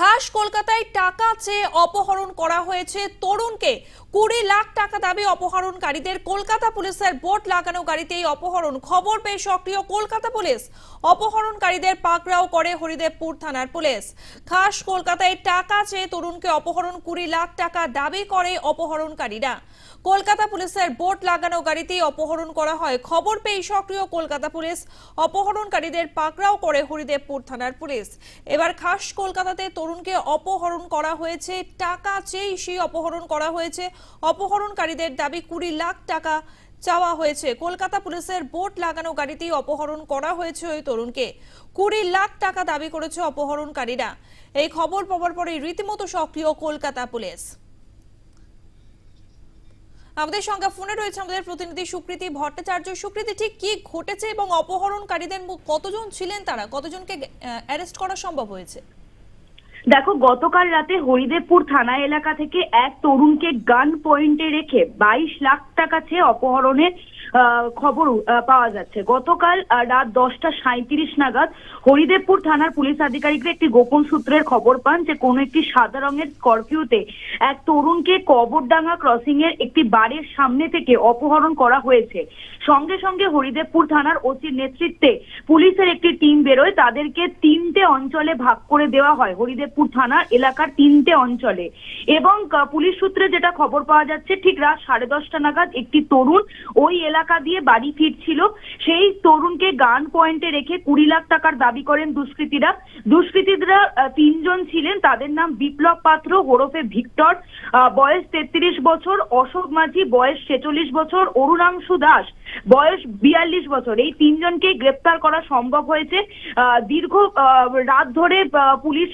খাস কলকাতায় টাকা চেয়ে অপহরণ করা হয়েছে। তরুণকে কুড়ি লাখ টাকা দাবি অপহরণকারীদের। কলকাতা পুলিশের বোট লাগানো গাড়িতে এই অপহরণ। খবর পেয়ে সক্রিয় কলকাতা পুলিশ অপহরণকারীদের পাকড়াও করে হরিদেবপুর থানার পুলিশ। খাস কলকাতায় টাকা চেয়ে তরুণকে অপহরণ কুড়ি লাখ টাকা দাবি করে অপহরণকারীরা। কলকাতা পুলিশের বোট লাগানো গাড়িতেই অপহরণ করা হয়। খবর পেয়ে সক্রিয় কলকাতা পুলিশ অপহরণকারীদের পাকড়াও করে হরিদেবপুর থানার পুলিশ। এবার খাস কলকাতাতে তরুণকে অপহরণ করা হয়েছে, টাকা চেয়েই সেই অপহরণ করা হয়েছে। অপহরণকারীদের দাবি কুড়ি লাখ টাকা চাওয়া হয়েছে। কলকাতা পুলিশের বোট লাগানো গাড়িতেই অপহরণ করা হয়েছে ওই তরুণকে। কুড়ি লাখ টাকা দাবি করেছে অপহরণকারীরা। এই খবর পাওয়ার পরে রীতিমতো সক্রিয় কলকাতা পুলিশ। আমাদের সঙ্গে ফোনে রয়েছে আমাদের প্রতিনিধি সুকৃতি ভট্টাচার্য। সুকৃতি, ঠিক কি ঘটেছে এবং অপহরণকারীদের কতজন ছিলেন তারা? কতজনকে অ্যারেস্ট করা সম্ভব হয়েছে? দেখো, গতকাল রাতে হরিদেবপুর থানা এলাকা থেকে এক তরুণকে গান পয়েন্টে রেখে বাইশ লাখ টাকা চেয়ে অপহরণের খবর পাওয়া যাচ্ছে। গতকাল রাত দশটা সাঁত্রিশ নাগাদ হরিদেবপুর থানার পুলিশ আধিকারিকরা একটি গোপন সূত্রের খবর পান যে, কোনো একটি সাদা রঙের স্করপিওতে এক তরুণকে কবরডাঙ্গা ক্রসিং এর একটি বাড়ির সামনে থেকে অপহরণ করা হয়েছে। সঙ্গে সঙ্গে হরিদেবপুর থানার ওসির নেতৃত্বে পুলিশের একটি টিম বেরোয়। তাদেরকে তিনটে অঞ্চলে ভাগ করে দেওয়া হয়। হরিদেবপুর থানার এলাকার তিনটে অঞ্চলে। এবং পুলিশ সূত্রে যেটা খবর পাওয়া যাচ্ছে, ঠিক রাত সাড়ে দশটা নাগাদ একটি তরুণ ওই এলাকা দিয়ে বাড়ি ফিরছিল। সেই তরুণকে গান পয়েন্টে রেখে কুড়ি লাখ টাকার দাবি করেন দুষ্কৃতীরা। দুষ্কৃতীরা তিনজন ছিলেন, তাদের নাম বিপ্লব পাত্র, ওরফে ভিক্টর বয়স তেত্রিশ বছর, অশোক মাঝি, বয়স ছেচল্লিশ বছর, অরুণাংশু দাস, বয়স বিয়াল্লিশ বছর। এই তিনজনকে গ্রেপ্তার করা সম্ভব হয়েছে। দীর্ঘ রাত ধরে পুলিশ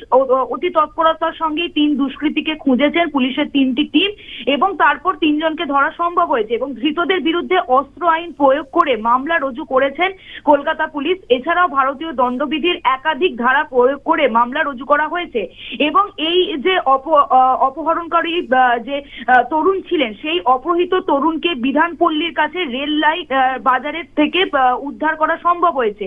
অতি তৎপরতার সঙ্গেই তিন দুষ্কৃতীকে খুঁজেছেন পুলিশের তিনটি টিম। এবং তারপর তিনজনকে ধরা সম্ভব হয়েছে এবং ধৃতদের বিরুদ্ধে অস্ত্র আইন প্রয়োগ করে মামলা রুজু করেছেন কলকাতা পুলিশ। এছাড়াও ভারতীয় দণ্ডবিধির একাধিক ধারা প্রয়োগ করে মামলা রুজু করা হয়েছে এবং এই যে অপহরণকারী যে তরুণ ছিলেন, সেই অপহৃত তরুণকে বিধানপল্লীর কাছে রেল লাইন বাজারের থেকে উদ্ধার করা সম্ভব হয়েছে।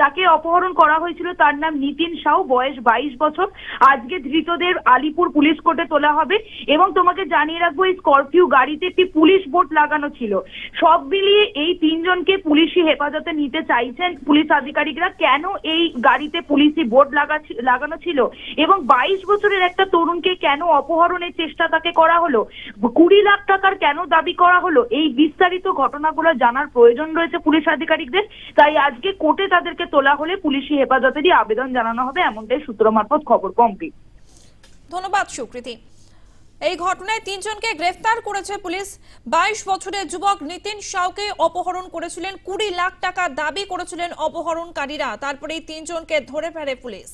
যাকে অপহরণ করা হয়েছিল তার নাম নিতিন সাউ বয়স বাইশ বছর। আজকে ধৃতদের আলিপুর পুলিশ কোর্টে তোলা হবে এবং তোমাকে জানিয়ে রাখব এই স্করপিও গাড়িতে একটি পুলিশ বোট লাগানো ছিল। সব মিলিয়ে এই তিনজনকে পুলিশি হেফাজতে নিতে চাইছেন পুলিশ আধিকারিকরা। কেন এই গাড়িতে পুলিশি বোট লাগা লাগানো ছিল? এবং বাইশ বছরের একটা তরুণকে কেন অপহরণের চেষ্টা তাকে করা হলো? কুড়ি লাখ টাকার কেন দাবি করা হলো? এই বিস্তারিত ঘটনাগুলো জানার প্রয়োজন রয়েছে পুলিশ আধিকারিকদের। তাই আজকে কোর্টে তাদেরকে তোলা হলে পুলিশি হেফাজতেরই আবেদন জানানো হবে, এমনটাই সূত্র মারফত খবর পম্পি ধন্যবাদ, সুকৃতি। এই ঘটনায় তিনজনকে গ্রেফতার করেছে পুলিশ। বাইশ বছরের যুবক নিতিন সাউকে অপহরণ করেছিলেন। কুড়ি লাখ টাকা দাবি করেছিলেন অপহরণকারীরা। তারপরেই তিনজনকে ধরে ফেলে পুলিশ।